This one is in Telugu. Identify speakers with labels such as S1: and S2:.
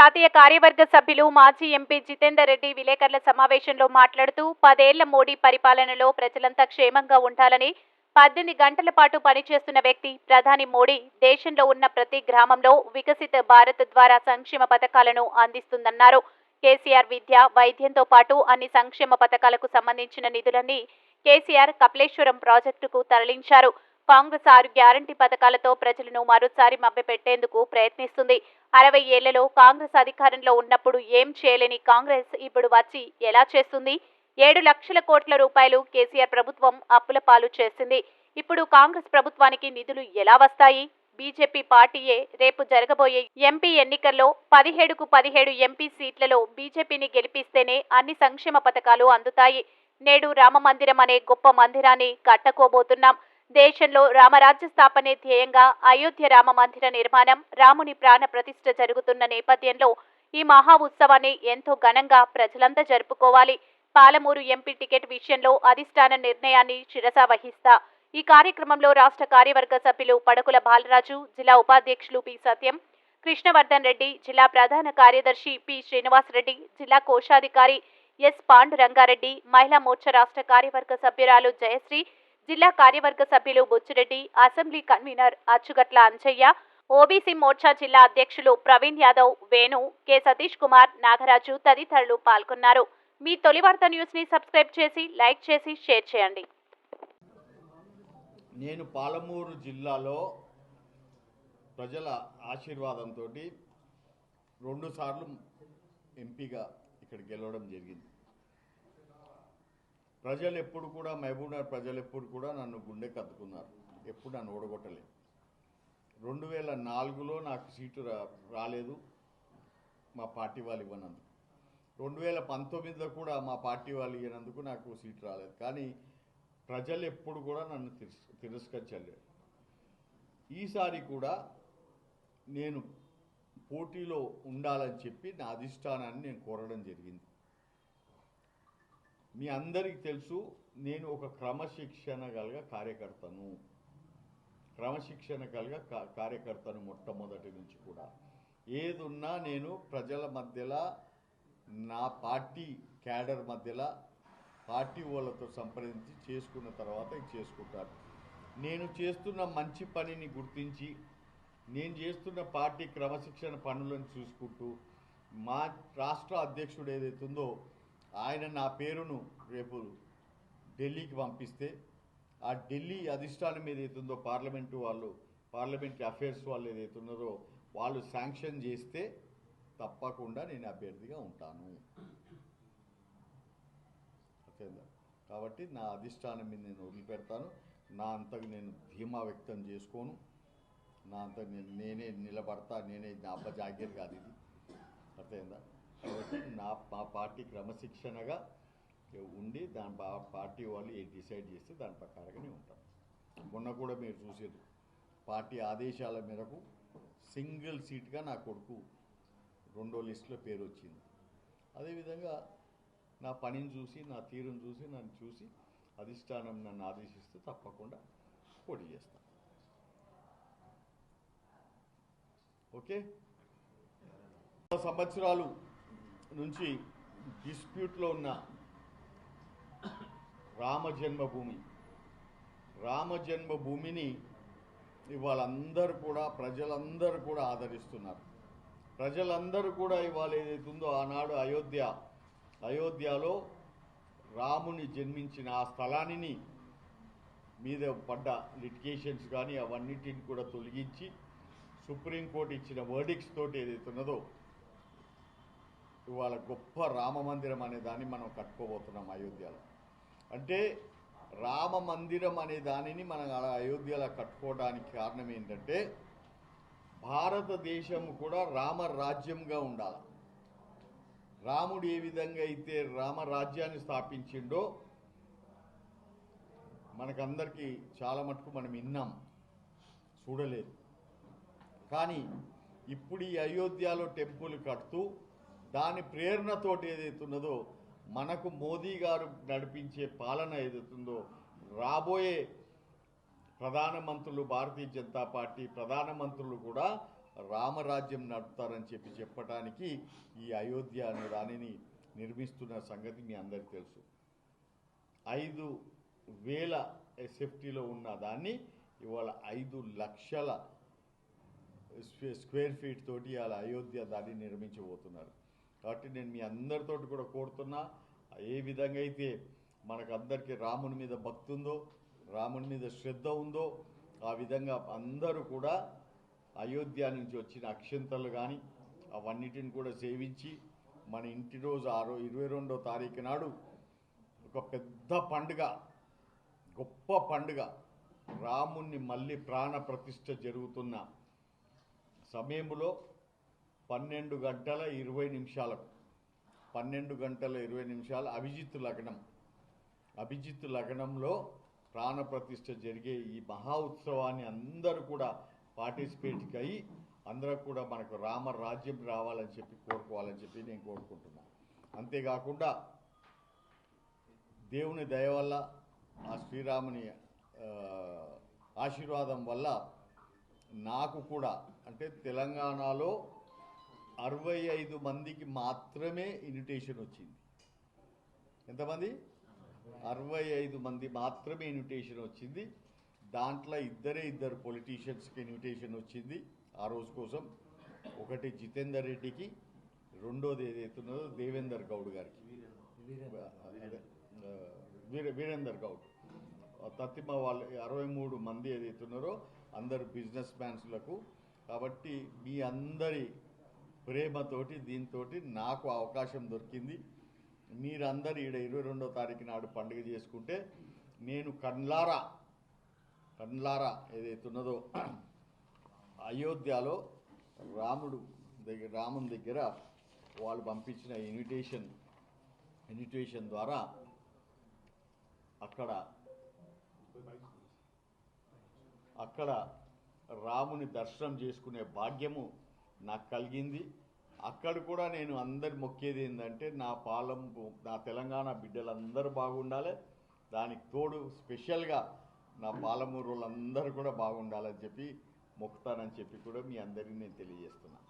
S1: జాతీయ కార్యవర్గ సభ్యులు మాజీ ఎంపీ జితేందర్ రెడ్డి విలేకరుల సమావేశంలో మాట్లాడుతూ పదేళ్ళ మోడీ పరిపాలనలో ప్రజలంతా క్షేమంగా ఉండాలని పద్దెనిమిది గంటల పాటు పనిచేస్తున్న వ్యక్తి ప్రధాని మోడీ దేశంలో ఉన్న ప్రతి గ్రామంలో వికసిత భారత్ ద్వారా సంక్షేమ పథకాలను అందిస్తుందన్నారు. కేసీఆర్ విద్య వైద్యంతో పాటు అన్ని సంక్షేమ పథకాలకు సంబంధించిన నిధులన్నీ కేసీఆర్ కపిలేశ్వరం ప్రాజెక్టుకు తరలించారు. కాంగ్రెస్ ఆరు గ్యారంటీ పథకాలతో ప్రజలను మరోసారి మభ్యపెట్టేందుకు ప్రయత్నిస్తుంది. అరవై ఏళ్ళలో కాంగ్రెస్ అధికారంలో ఉన్నప్పుడు ఏం చేయలేని కాంగ్రెస్ ఇప్పుడు వచ్చి ఎలా చేస్తుంది? ఏడు లక్షల కోట్ల రూపాయలు కేసీఆర్ ప్రభుత్వం అప్పుల పాలు చేసింది. ఇప్పుడు కాంగ్రెస్ ప్రభుత్వానికి నిధులు ఎలా వస్తాయి? బీజేపీ పార్టీయే రేపు జరగబోయే ఎంపీ ఎన్నికల్లో పదిహేడుకు పదిహేడు ఎంపీ సీట్లలో బీజేపీని గెలిపిస్తేనే అన్ని సంక్షేమ పథకాలు అందుతాయి. నేడు రామ మందిరం అనే గొప్ప మందిరాన్ని కట్టకోబోతున్నాం. దేశంలో రామరాజ్య స్థాపనే ధ్యేయంగా అయోధ్య రామ మందిర నిర్మాణం రాముని ప్రాణ ప్రతిష్ఠ జరుగుతున్న నేపథ్యంలో ఈ మహా ఉత్సవాన్ని ఎంతో ఘనంగా ప్రజలంతా జరుపుకోవాలి. పాలమూరు ఎంపీ టికెట్ విషయంలో అధిష్టాన నిర్ణయాన్ని శిరస వహిస్తా. ఈ కార్యక్రమంలో రాష్ట్ర కార్యవర్గ సభ్యులు పడకుల బాలరాజు జిల్లా ఉపాధ్యక్షులు పి. సత్యం కృష్ణవర్ధన్ రెడ్డి జిల్లా ప్రధాన కార్యదర్శి పి. శ్రీనివాసరెడ్డి జిల్లా కోశాధికారి ఎస్. పాండురంగారెడ్డి మహిళా మోర్చా రాష్ట్ర కార్యవర్గ సభ్యురాలు జయశ్రీ జిల్లా కార్యవర్గ సభ్యులు Buchireddy assembly convener Achugatla Anchaiah OBC morcha జిల్లా అధ్యక్షులు ప్రవీణ్ యాదవ్ వేణు కె సతీష్ కుమార్ నాగరాజు తదితరులు పాల్గొన్నారు. మీ తొలి వార్త న్యూస్ని సబ్స్క్రైబ్ చేసి లైక్ చేసి షేర్ చేయండి.
S2: నేను పాలమూరు జిల్లాలో ప్రజల ఆశీర్వాదంతో రెండుసార్లు ఎంపీగా ఇక్కడ గెలవడం జరిగింది. ప్రజలు ఎప్పుడు కూడా మహబూబ్నగర్ ప్రజలు ఎప్పుడు కూడా నన్ను గుండె కత్తుకున్నారు. ఎప్పుడు నన్ను ఓడగొట్టలేదు. రెండు వేల నాలుగులో నాకు సీటు రా రాలేదు మా పార్టీ వాళ్ళు ఇవ్వనందుకు. రెండు వేల పంతొమ్మిదిలో కూడా మా పార్టీ వాళ్ళు ఇవ్వనందుకు నాకు సీటు రాలేదు. కానీ ప్రజలు ఎప్పుడు కూడా నన్ను తిరస్ తిరస్కరించలేదు. ఈసారి కూడా నేను పోటీలో ఉండాలని చెప్పి నా అధిష్టానాన్ని నేను కోరడం జరిగింది. మీ అందరికీ తెలుసు నేను ఒక క్రమశిక్షణ కలిగ కార్యకర్తను. క్రమశిక్షణ కలిగ కార్యకర్తను మొట్టమొదటి నుంచి కూడా. ఏదున్నా నేను ప్రజల మధ్యలో నా పార్టీ క్యాడర్ మధ్యలో పార్టీ వాళ్ళతో సంప్రదించి చేసుకున్న తర్వాత ఇది చేసుకుంటాను. నేను చేస్తున్న మంచి పనిని గుర్తించి నేను చేస్తున్న పార్టీ క్రమశిక్షణ పనులను చూసుకుంటూ మా రాష్ట్ర అధ్యక్షుడు ఏదైతుందో ఆయన నా పేరును రేపు ఢిల్లీకి పంపిస్తే ఆ ఢిల్లీ అధిష్టానం ఏదైతుందో పార్లమెంటు వాళ్ళు పార్లమెంటరీ అఫైర్స్ వాళ్ళు ఏదైతున్నదో వాళ్ళు శాంక్షన్ చేస్తే తప్పకుండా నేను అభ్యర్థిగా ఉంటాను. అర్థమైందా? కాబట్టి నా అధిష్టానం మీద నేను వదిలిపెడతాను. నా అంతకు నేను ధీమా వ్యక్తం చేసుకోను. నా అంతకు నేను నేనే నిలబడతా నేనే నా అబ్బ జాగ్యత కాదు ఇది. అర్థమైందా? కాబట్టి నా మా పార్టీ క్రమశిక్షణగా ఉండి దాని పా పార్టీ వాళ్ళు ఏ డిసైడ్ చేస్తే దాని ప్రకారంగానే ఉంటాం. మొన్న కూడా మీరు చూసేది. పార్టీ ఆదేశాల మేరకు సింగిల్ సీట్గా నా కొడుకు రెండో లిస్టులో పేరు వచ్చింది అదేవిధంగా నా పనిని చూసి నా తీరును చూసి నన్ను చూసి అధిష్టానం నన్ను ఆదేశిస్తే తప్పకుండా పోటీ చేస్తాను ఓకే? సంవత్సరాలు నుంచి డిస్ప్యూట్లో ఉన్న రామ జన్మభూమి. రామ ఇవాళ అందరూ కూడా ప్రజలందరూ కూడా ఆదరిస్తున్నారు. ప్రజలందరూ కూడా ఇవాళ ఏదైతుందో ఆనాడు అయోధ్య అయోధ్యలో రాముని జన్మించిన ఆ స్థలాన్ని మీద పడ్డ లిటికేషన్స్ కానీ అవన్నిటిని కూడా తొలగించి సుప్రీంకోర్టు ఇచ్చిన వర్డిక్స్ తోటి ఏదైతే ఉన్నదో ఇవాళ గొప్ప రామ మందిరం అనే దాన్ని మనం కట్టుకోబోతున్నాం అయోధ్యలో. అంటే రామ మందిరం అనే దానిని మనం అలా అయోధ్యలో కట్టుకోవడానికి కారణం ఏంటంటే భారతదేశం కూడా రామరాజ్యంగా ఉండాలి. రాముడు ఏ విధంగా అయితే రామరాజ్యాన్ని స్థాపించిండో మనకందరికీ చాలా మటుకు మనం విన్నాం చూడలేదు. కానీ ఇప్పుడు ఈ అయోధ్యలో టెంపుల్ కడుతూ దాని ప్రేరణతోటి ఏదైతున్నదో మనకు మోదీ గారు నడిపించే పాలన ఏదైతుందో రాబోయే ప్రధానమంత్రులు భారతీయ జనతా పార్టీ ప్రధానమంత్రులు కూడా రామరాజ్యం నడుపుతారని చెప్పి చెప్పడానికి ఈ అయోధ్య అనే దానిని నిర్మిస్తున్న సంగతి మీ అందరికీ తెలుసు. ఐదు వేల సేఫ్టీలో ఉన్న దాన్ని ఇవాళ ఐదు లక్షల స్క్వేర్ ఫీట్ తోటి ఇవాళ అయోధ్య దాన్ని నిర్మించబోతున్నారు. కాబట్టి నేను మీ అందరితోటి కూడా కోరుతున్నా ఏ విధంగా అయితే మనకందరికీ రాముని మీద భక్తి ఉందో రాముని మీద శ్రద్ధ ఉందో ఆ విధంగా అందరూ కూడా అయోధ్య నుంచి వచ్చిన అక్షంతలు కానీ అవన్నిటిని కూడా సేవించి మన ఇంటి రోజు ఆరో ఇరవై రెండో తారీఖు నాడు ఒక పెద్ద పండుగ గొప్ప పండుగ రాముణ్ణి మళ్ళీ ప్రాణ ప్రతిష్ఠ జరుగుతున్న సమయంలో పన్నెండు గంటల ఇరవై నిమిషాలకు పన్నెండు గంటల ఇరవై నిమిషాల అభిజిత్ లగ్నం. అభిజిత్ లగ్నంలో ప్రాణప్రతిష్ఠ జరిగే ఈ మహా ఉత్సవాన్ని అందరూ కూడా పార్టిసిపేట్ అయ్యి అందరూ కూడా మనకు రామ రాజ్యం రావాలని చెప్పి కోరుకోవాలని చెప్పి నేను కోరుకుంటున్నాను అంతేకాకుండా దేవుని దయ వల్ల ఆ శ్రీరాముని ఆశీర్వాదం వల్ల నాకు కూడా అంటే తెలంగాణలో అరవై ఐదు మందికి మాత్రమే ఇన్విటేషన్ వచ్చింది. ఎంతమంది? అరవై ఐదు మంది మాత్రమే ఇన్విటేషన్ వచ్చింది. దాంట్లో ఇద్దరే ఇద్దరు పొలిటీషియన్స్కి ఇన్విటేషన్ వచ్చింది. ఆ రోజు కోసం ఒకటి జితేందర్ రెడ్డికి రెండోది ఏదైతున్నదో దేవేందర్ గౌడ్ గారికి. అదే, వీర వీరేందర్ గౌడ్. తత్తిమ వాళ్ళు అరవై మూడు మంది ఏదైతున్నారో అందరు బిజినెస్ మ్యాన్స్లకు కాబట్టి మీ అందరి ప్రేమతోటి దీంతో నాకు అవకాశం దొరికింది. మీరందరూ ఈడ ఇరవై రెండో తారీఖు నాడు పండుగ చేసుకుంటే నేను కళ్ళారా కండ్లారా ఏదైతే ఏదైతున్నదో అయోధ్యలో రాముడు దగ్గర రాముని దగ్గర వాళ్ళు పంపించిన ఇన్విటేషన్ ఇన్విటేషన్ ద్వారా అక్కడ అక్కడ రాముని దర్శనం చేసుకునే భాగ్యము నాకు కలిగింది. అక్కడ కూడా నేను అందరి మొక్కేది ఏంటంటే నా పాలం నా తెలంగాణ బిడ్డలందరూ బాగుండాలి. దానికి తోడు స్పెషల్గా నా పాలమూరు వాళ్ళందరూ కూడా బాగుండాలని చెప్పి మొక్కుతానని చెప్పి కూడా మీ అందరికీ నేను తెలియజేస్తున్నాను.